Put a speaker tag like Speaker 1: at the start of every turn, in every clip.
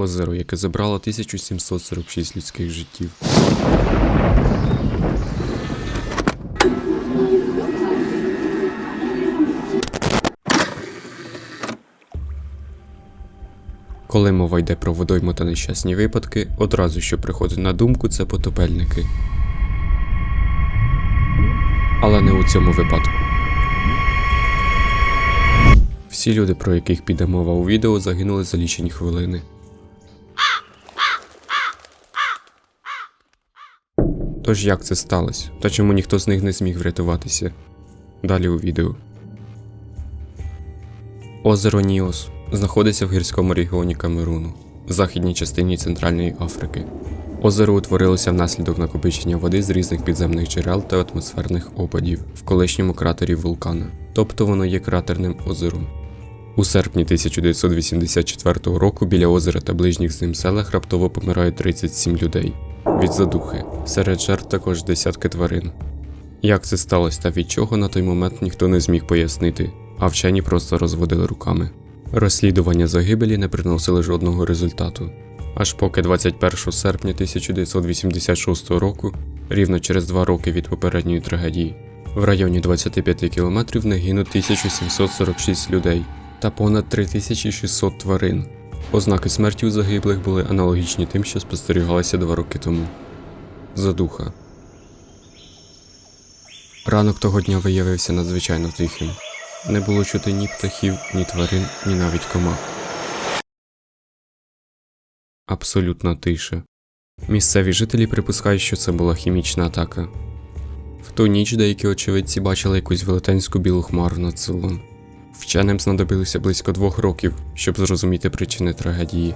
Speaker 1: Озеро, яке забрало 1746 людських життів. Коли мова йде про водойму та нещасні випадки, одразу що приходить на думку це потопельники. Але не у цьому випадку. Всі люди, про яких піде мова у відео, загинули за лічені хвилини. Тож як це сталося? Та чому ніхто з них не зміг врятуватися? Далі у відео. Озеро Ніос знаходиться в гірському регіоні Камеруну, в західній частині Центральної Африки. Озеро утворилося внаслідок накопичення води з різних підземних джерел та атмосферних опадів в колишньому кратері вулкана, тобто воно є кратерним озером. У серпні 1984 року біля озера та ближніх з ним селах раптово помирають 37 людей від задухи. Серед жертв також десятки тварин. Як це сталося та від чого на той момент ніхто не зміг пояснити, а вчені просто розводили руками. Розслідування загибелі не приносили жодного результату. Аж поки 21 серпня 1986 року, рівно через два роки від попередньої трагедії, в районі 25 кілометрів не гинуть 1746 людей та понад 3600 тварин. Ознаки смерті у загиблих були аналогічні тим, що спостерігалися два роки тому. Задуха. Ранок того дня виявився надзвичайно тихим. Не було чути ні птахів, ні тварин, ні навіть комах. Абсолютна тиша. Місцеві жителі припускають, що це була хімічна атака. В ту ніч деякі очевидці бачили якусь велетенську білу хмару над селом. Вченим знадобилося близько двох років, щоб зрозуміти причини трагедії.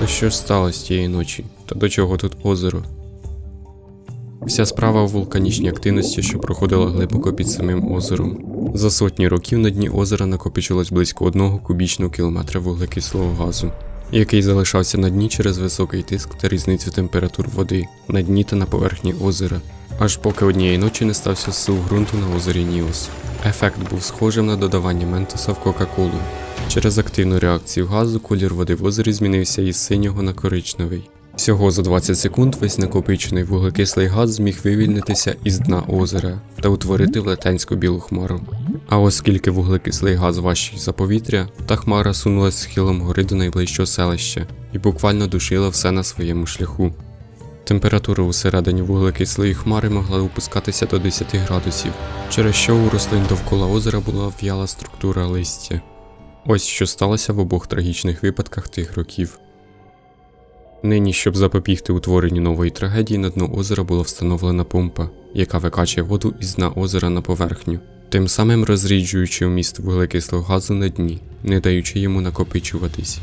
Speaker 1: То що ж сталося тієї ночі? Та до чого тут озеро? Вся справа у вулканічній активності, що проходила глибоко під самим озером. За сотні років на дні озера накопичилось близько одного кубічного кілометра вуглекислого газу, який залишався на дні через високий тиск та різницю температур води на дні та на поверхні озера, аж поки однієї ночі не стався зсув ґрунту на озері Ніос. Ефект був схожим на додавання ментоса в Кока-Колу. Через активну реакцію газу колір води в озері змінився із синього на коричневий. Всього за 20 секунд весь накопичений вуглекислий газ зміг вивільнитися із дна озера та утворити велетенську білу хмару. А оскільки вуглекислий газ важчий за повітря, та хмара сунулась схилом гори до найближчого селища і буквально душила все на своєму шляху. Температура усередині вуглекислої хмари могла опускатися до 10 градусів, через що у рослин довкола озера була в'яла структура листя. Ось що сталося в обох трагічних випадках тих років. Нині, щоб запобігти утворенню нової трагедії, на дно озера була встановлена помпа, яка викачує воду із дна озера на поверхню, тим самим розріджуючи вміст вуглекислого газу на дні, не даючи йому накопичуватись.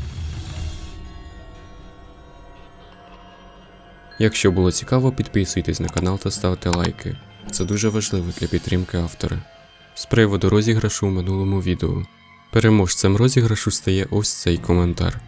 Speaker 1: Якщо було цікаво, підписуйтесь на канал та ставте лайки. Це дуже важливо для підтримки автора. З приводу розіграшу у минулому відео. Переможцем розіграшу стає ось цей коментар.